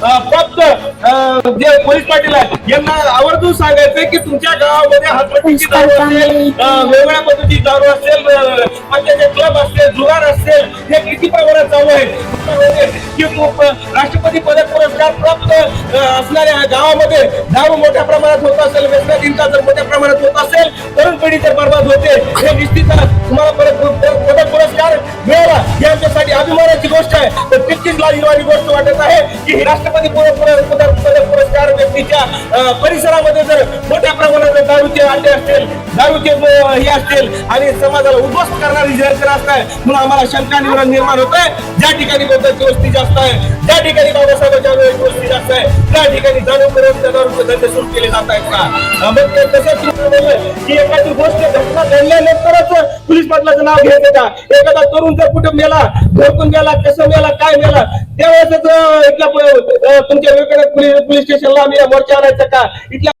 फक्त जे पोलीस पाटील आहेत यांना आवर्जून सांगायचंय की तुमच्या गावामध्ये हातपट्टीची दारू असेल अं, वेगवेगळ्या पद्धतीची दारू असेल क्लब असतील जुगार असतील हे किती प्रमाणात चालू आहे? की राष्ट्रपती पदक पुरस्कार प्राप्त असणाऱ्या गावामध्ये दारू मोठ्या प्रमाणात होत असेल व्यसनात इंका जर मोठ्या प्रमाणात होत असेल तरुण पिढी जर बर्बाद होते. हे निश्चितच तुम्हाला परत पदक पुरस्कार मिळाला ही आमच्यासाठी अभिमानाची गोष्ट आहे. तर तितकीच लाजीवाली गोष्ट वाटत आहे की राष्ट्रपती पदक पुरस्कार व्यक्तीच्या अं, समाजामध्ये जर मोठ्या प्रमाणात दारूचे अड्डे असतील दारूचे हे असतील आणि समाजाला उद्ध्वस्त करणारी जर जर असताय म्हणून आम्हाला शंका निवारण निर्माण होत आहे ज्या ठिकाणी बौद्धाची वस्ती जास्त आहे ज्या ठिकाणी बाबासाहेबांच्या वेळेची वस्ती जास्त आहे त्या ठिकाणी जाणून करून त्या दारूचे धंदे सुरू केले जात आहेत का? मग तसंच की एखादी गोष्ट घटना घडल्यानंतरच पोलीस पाटलाचं नाव घ्यायचं का? एखादा तरुण जर कुठे मेला झोपून गेला कसं मेला काय मेला त्यावेळेस इथल्या तुमच्या वेगवेगळ्या पोलीस पोलीस स्टेशनला आम्ही मोर्चा आणायचं का? इथल्या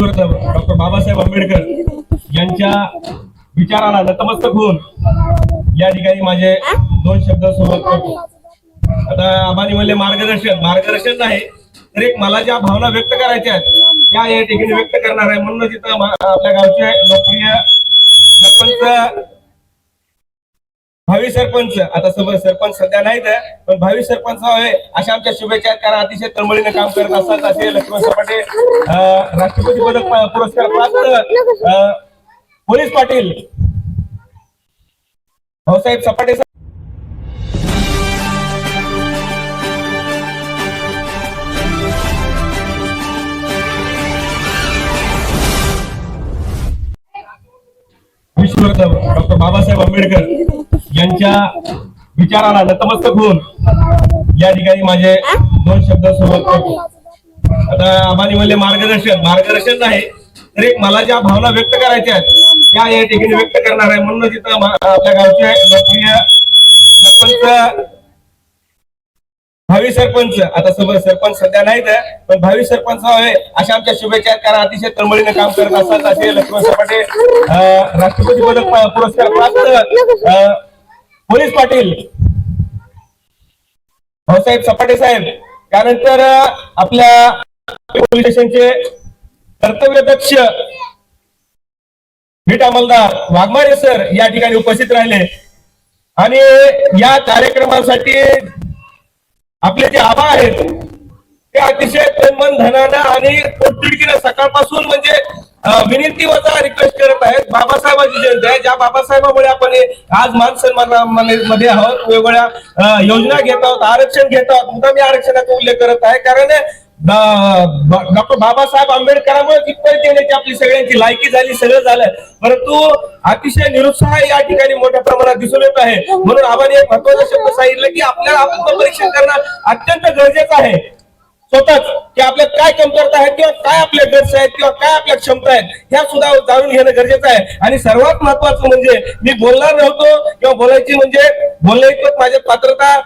डॉक्टर बाबासाहेब आंबेडकर यांच्या विचाराला नतमस्तक होऊन या ठिकाणी माझे दोन शब्द सुरुवात करतो. आता आबानी म्हणले मार्गदर्शन. मार्गदर्शन नाही तर एक मला ज्या भावना व्यक्त करायच्या आहेत त्या या ठिकाणी व्यक्त करणार आहे. म्हणून तिथं आपल्या गावचे लोकप्रिय सरपंच भावी सरपंच. आता सोबत सरपंच सध्या नाहीत पण भावी सरपंच व्हावे अशा आमच्या शुभेच्छा कारण अतिशय तळमळीने काम करत असतात. असे लक्ष्मण सपाटे राष्ट्रपती पदक पुरस्कार प्राप्त पोलीस पाटील. भाऊसाहेब सपाटे सर डॉक्टर बाबासाहेब आंबेडकर. यांच्या विचाराला नतमस्तक होऊन या ठिकाणी माझे दोन शब्द सोबत करतो आता आबानी म्हणले मार्गदर्शन. मार्गदर्शन नाही तर एक मला ज्या भावना व्यक्त करायच्या आहेत त्या या ठिकाणी व्यक्त करणार आहे. म्हणून तिथं आपल्या गावचे लोकप्रिय सरपंच भावी सरपंच. आता सोबत सरपंच सध्या नाहीत पण भावी सरपंच व्हावे अशा आमच्या शुभेच्छा आहेत. कारण अतिशय तळमळीने काम करत असतात असे लक्ष्मण सपाटे राष्ट्रपती पदक पुरस्कार प्राप्त पोलीस पाटील. भाऊसाहेब सपाटे साहेब त्यानंतर आपल्या पोलीस स्टेशनचे कर्तव्यदक्ष भीट अंमलदार वाघमारे सर या ठिकाणी उपस्थित राहिले. आणि या कार्यक्रमासाठी आपले जे आबा आहेत ते अतिशय तन्मन धनानं आणि पोटतिडकीनं सकाळपासून म्हणजे विनंती वजा रिक्वेस्ट करत आहेत. बाबासाहेबांची जयंती आहे. ज्या बाबासाहेबामुळे आपण आज मान सन्मानमध्ये आहोत वेगवेगळ्या योजना घेत आहोत आरक्षण घेत आहोत मुद्दा मी आरक्षणाचा उल्लेख करत आहे. कारण डॉक्टर बाबासाहेब आंबेडकरांमुळे तिथपर्यंत येण्याची आपली सगळ्यांची लायकी झाली सगळं झालं. परंतु अतिशय निरुत्साह या ठिकाणी मोठ्या प्रमाणात दिसून येत आहे. म्हणून आव्हाने एक महत्त्वाचा शब्द सांगितलं की आपल्याला आत्मपरीक्षण करणं अत्यंत गरजेचं आहे. स्वतःच की आपल्यात काय कमतरता आहेत किंवा काय आपल्या गट्स आहेत किंवा काय आपल्या क्षमता आहेत ह्या सुद्धा जाणून घेणं गरजेचं आहे. आणि सर्वात महत्वाचं म्हणजे मी बोलणार नव्हतो किंवा बोलायची म्हणजे बोलण्या इतपत माझ्या पात्रता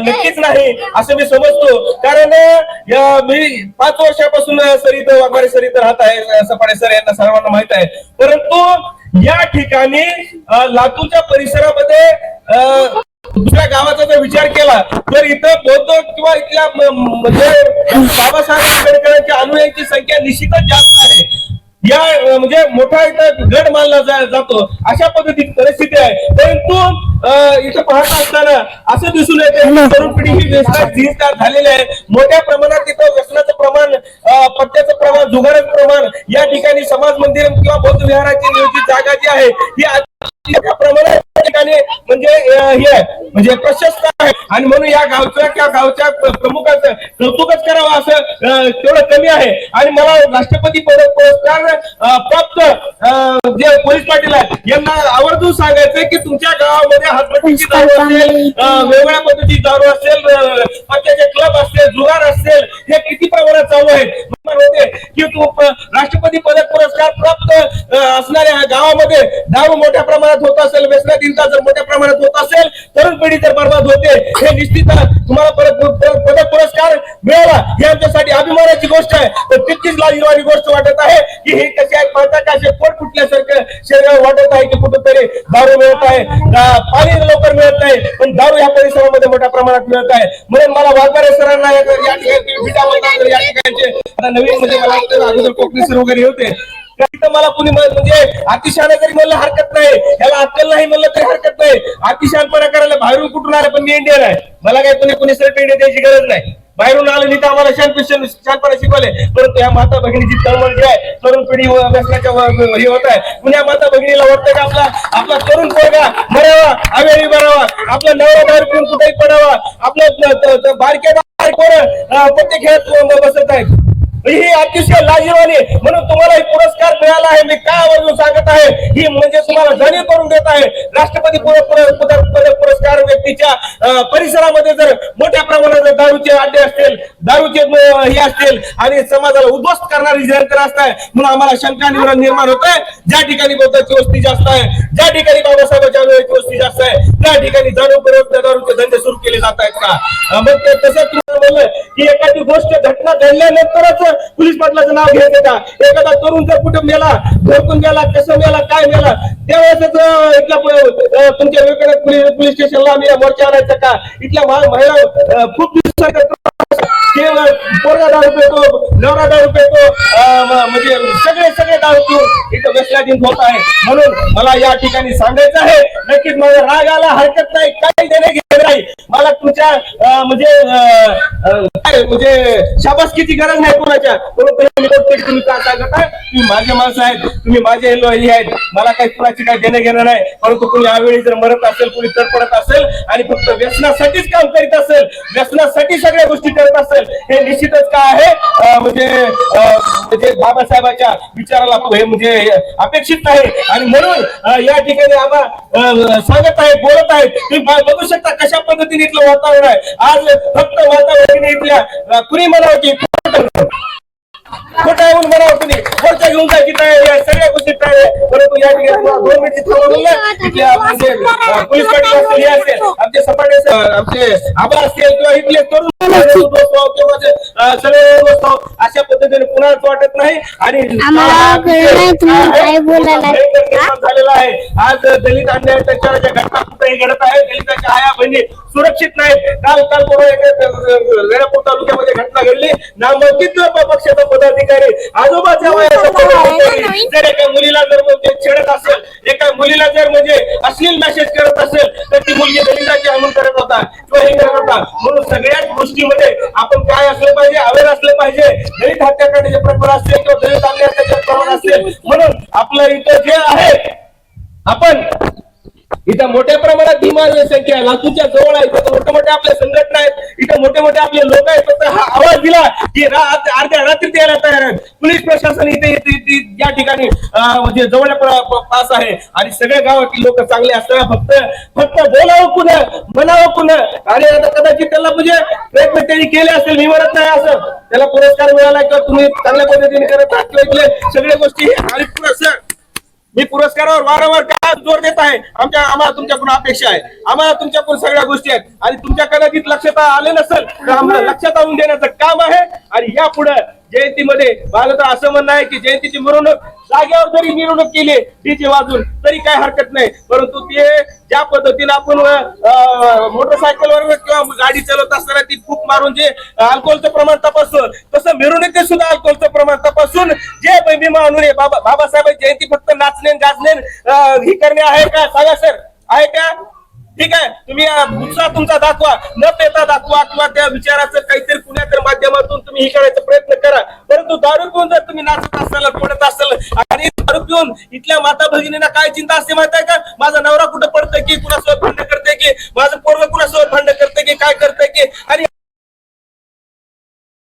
नक्कीच नाही असं मी समजतो. कारण मी पाच वर्षापासून सर इथं वाघमारे इथं राहत आहे सपाडे सर यांना सर्वांना माहीत आहे. परंतु या ठिकाणी लातूरच्या परिसरामध्ये दुसऱ्या गावाचा जर विचार केला तर इथं बौद्ध किंवा इथल्या म्हणजे बाबासाहेब आंबेडकरांच्या अनुयायांची संख्या निश्चितच जास्त आहे. या म्हणजे मोठा इथं गड मानला जातो. अशा पद्धतीची परिस्थिती आहे. परंतु इथं पाहत असताना असं दिसून येते तरुण पिढी ही व्यसनात झिजदार झालेली आहे. मोठ्या प्रमाणात इथं व्यसनाचं प्रमाण पट्ट्याचं प्रमाण जुगाराचं प्रमाण या ठिकाणी समाज मंदिर किंवा बौद्ध विहाराची नियोजित जागा जी आहे ही ठिकाणी म्हणजे हे म्हणजे प्रशस्त आहे. आणि म्हणून या गावच्या किंवा गावच्या प्र- प्रमुखाचं कौतुकच करावं असं तेवढं कमी आहे. आणि मला राष्ट्रपती पुरस्कार प्राप्त जे पोलीस पाटील आहेत यांना आवर्जून सांगायचंय की तुमच्या गावामध्ये हातपट्टीची दारू असेल वेगवेगळ्या पद्धतीची दारू असेल क्लब असतील जुगार असतील हे किती प्रमाणात चालू आहेत होते. की तू राष्ट्रपती पदक पुरस्कार प्राप्त असणाऱ्या गावामध्ये दारू मोठ्या प्रमाणात होत असेल व्यसनाधीनता जर मोठ्या प्रमाणात होत असेल तरुण पिढी जर बर्बाद होते हे निश्चित तुम्हाला परत पदक पुरस्कार मिळाला हे आमच्यासाठी अभिमानाची गोष्ट आहे. तर तितकीच लाजीरवाणी गोष्ट वाटत आहे की हे कसे आहेत पाहता का शरीरावर वाटत आहे की कुठेतरी दारू मिळत आहे. पाणी लवकर मिळत नाही पण दारू या परिसरामध्ये मोठ्या प्रमाणात मिळत आहे. म्हणून मला वाघमारे सरांना या ठिकाणी या ठिकाणचे नवीन म्हणजे मला अगोदर कोकणी सर वगैरे होते. तर मला कुणी म्हणजे अतिशहाणा तरी म्हणलं हरकत नाही याला अक्कल नाही म्हणलं तरी हरकत नाही. अतिशहानपणा करायला बाहेरून कुठून आलं पण मी इंडियन आहे. मला काही कुणी कुणी सर्टिफिकेट द्यायची गरज नाही. बाहेरून आलं नाही तर आम्हाला शांत शांतपणे शिकवले. परंतु या माता भगिनीची तळमळ जी आहे तरुण पिढी व्यसनाच्या हे होत आहे. पुण्या माता भगिनीला वाटतं की आपला आपला तरुण पोरगा मरावा आवेळी बरावा आपला नवरा बाहेर पिऊन कुठेही पडावा आपलं बारक्या पोरं पत्ते खेळत बसत आहेत. ही अतिशय लाजीवानी आहे. म्हणून तुम्हाला हे पुरस्कार मिळाला आहे. मी काय आवर्जून सांगत आहे? ही म्हणजे तुम्हाला जाणीव करून देत आहे. राष्ट्रपती पुरस्कार व्यक्तीच्या परिसरामध्ये जर मोठ्या प्रमाणात दारूचे अड्डे असतील दारूचे हे असतील आणि समाजाला उद्ध्वस्त करणारी जयंत्र असताय म्हणून आम्हाला शंका निर्माण निर्माण होत आहे. ज्या ठिकाणी बौद्धाची वस्ती जास्त आहे ज्या ठिकाणी बाबासाहेबांच्या वेळेची वस्ती जास्त आहे त्या ठिकाणी जाणीवपूर्वक दारूचे धंदे सुरू केले जात आहेत का? मग ते तसंच तुम्हाला बोललं की एखादी गोष्ट घटना घडल्यानंतरच पोलीस पाटलाचं नाव घेत होता. एखादा तरुण जर कुठं मेला भरकून गेला कसं मेला काय मेला त्यावेळेस इथल्या तुमच्या वेगवेगळ्या पोलीस स्टेशनला आम्ही मोर्चा आणायचा का? इथल्या महिला खूप दिवसाच्या ते पोरगा दारू पितो नवरा दारू पितो अं, म- म्हणजे सगळे सगळे इथं व्यसनाधीन होत आहे. म्हणून मला या ठिकाणी सांगायचं आहे नक्कीच माझा राग आला हरकत नाही काही देणे घेणे नाही. मला तुमच्या म्हणजे म्हणजे शाबासकीची गरज नाही कोणाच्या. तुम्ही काय सांगत आहे तुम्ही माझे माणसं आहेत तुम्ही माझे हे आहेत. मला काही कुणाची काही देणं घेणं नाही. परंतु कोणी यावेळी जर मरत असेल कोणी तडपडत असेल आणि फक्त व्यसनासाठीच काम करीत असेल व्यसनासाठी सगळ्या गोष्टी करत असेल हे निश्चितच काय आहे? म्हणजे म्हणजे बाबासाहेबाच्या विचाराला हे म्हणजे अपेक्षित नाही आणि म्हणून या ठिकाणी आम्हा सांगत आहेत बोलत आहेत तुम्ही बघू शकता कशा पद्धतीने इथलं वातावरण आहे. आज फक्त वातावरण इथल्या कुणी म्हणावं की खोटा येऊन म्हणावं तुम्ही खोटा घेऊन जायची तयारी आहे सगळ्या गोष्टी तयारी आहे परंतु या ठिकाणी तुम्हाला दोन मिनिट थांबवलं म्हणजे पोलीस पाटील असेल हे असेल आमचे सपाटे आमचे आभार असतील किंवा इथले तरुण किंवा सगळे उद्धव अशा पद्धतीने कुणालाच वाटत नाही आणि झालेला आहे आज दलित अन्याय अत्याचाराच्या घटना कुठेही घडत आहे दलितांच्या आया बहिणी सुरक्षित नाहीत काल काल परवा तालुक्यामध्ये घटना घडली नामांकित पक्षाचा पदाधिकारी आजोबाच्या वयाचा जर एका मुलीला जर म्हणजे छेडत असेल एका मुलीला जर म्हणजे अश्लील मेसेज करत असेल तर ती मुलगी दलिताची हनून करत होता किंवा हे करत होता. म्हणून सगळ्याच गोष्टीमध्ये आपण काय असलं पाहिजे अवेअर असलं पाहिजे. दलित हत्याकांडाचे प्रकरण असेल किंवा दलित अन्यायाचे प्रमाण असेल म्हणून आपलं इथं जे आहे आपण इथं मोठ्या प्रमाणात भीमाची संख्या आहे. लातूरच्या जवळ आहे इथं मोठे मोठे आपल्या संघटना आहेत. इथं मोठे मोठे आपले लोक आहेत. फक्त हा आवाज दिला की अर्ध्या रात्री द्यायला तयार आहेत. पोलीस प्रशासन इथे या ठिकाणी म्हणजे जवळ पास आहे. आणि सगळ्या गावातील लोक चांगले असताना फक्त फक्त बोलावं पुन्हा म्हणावं पुन्हा आणि आता कदाचित त्याला म्हणजे प्रयत्न त्यांनी केले असेल मी म्हणत नाही असं. त्याला पुरस्कार मिळाला किंवा तुम्ही चांगल्या पद्धतीने करत असले सगळ्या गोष्टी आणि पुरस्कार. मी पुरस्कारावर वारंवार का जोर देत आहे. आमच्या आम्हाला तुमच्याकडून अपेक्षा आहे. आम्हाला तुमच्याकडून सगळ्या गोष्टी आहेत. आणि तुमच्या कदाचित लक्षात आले नसेल तर आम्हाला लक्षात आणून देण्याचं काम आहे. आणि यापुढे जयंतीमध्ये माझं तर असं म्हणणं आहे की जयंतीची मिरवणूक जागेवर जरी मिरवणूक केली डीजे वाजून तरी काय हरकत नाही. परंतु ते ज्या पद्धतीने आपण मोटरसायकलवर किंवा गाडी चालवत असताना ती फूक मारून जे अल्कोहोलचं प्रमाण तपासतो तसं मिरवणुकीत सुद्धा अल्कोहोलचं प्रमाण तपासून जे विमा आणून बाबा बाबासाहेब जयंती फक्त नाचणे गाजणे ही करणे आहे का? सांगा सर. आहे का? ठीक आहे. तुम्ही उत्साह तुमचा दाखवा. न पेता दाखवा किंवा त्या विचाराचं काहीतरी कुण्या माध्यमातून तुम्ही हे करायचा प्रयत्न करा. परंतु दारू पिऊन जर तुम्ही नाचत असाल पडत असाल आणि दारू पिऊन इथल्या माता भगिनींना काय चिंता असते माहीत आहे का? माझा नवरा कुठं पडतोय की कुणासोबत भांड करते की? माझं पोरग कुणासोबत भांड करते की काय करते की? आणि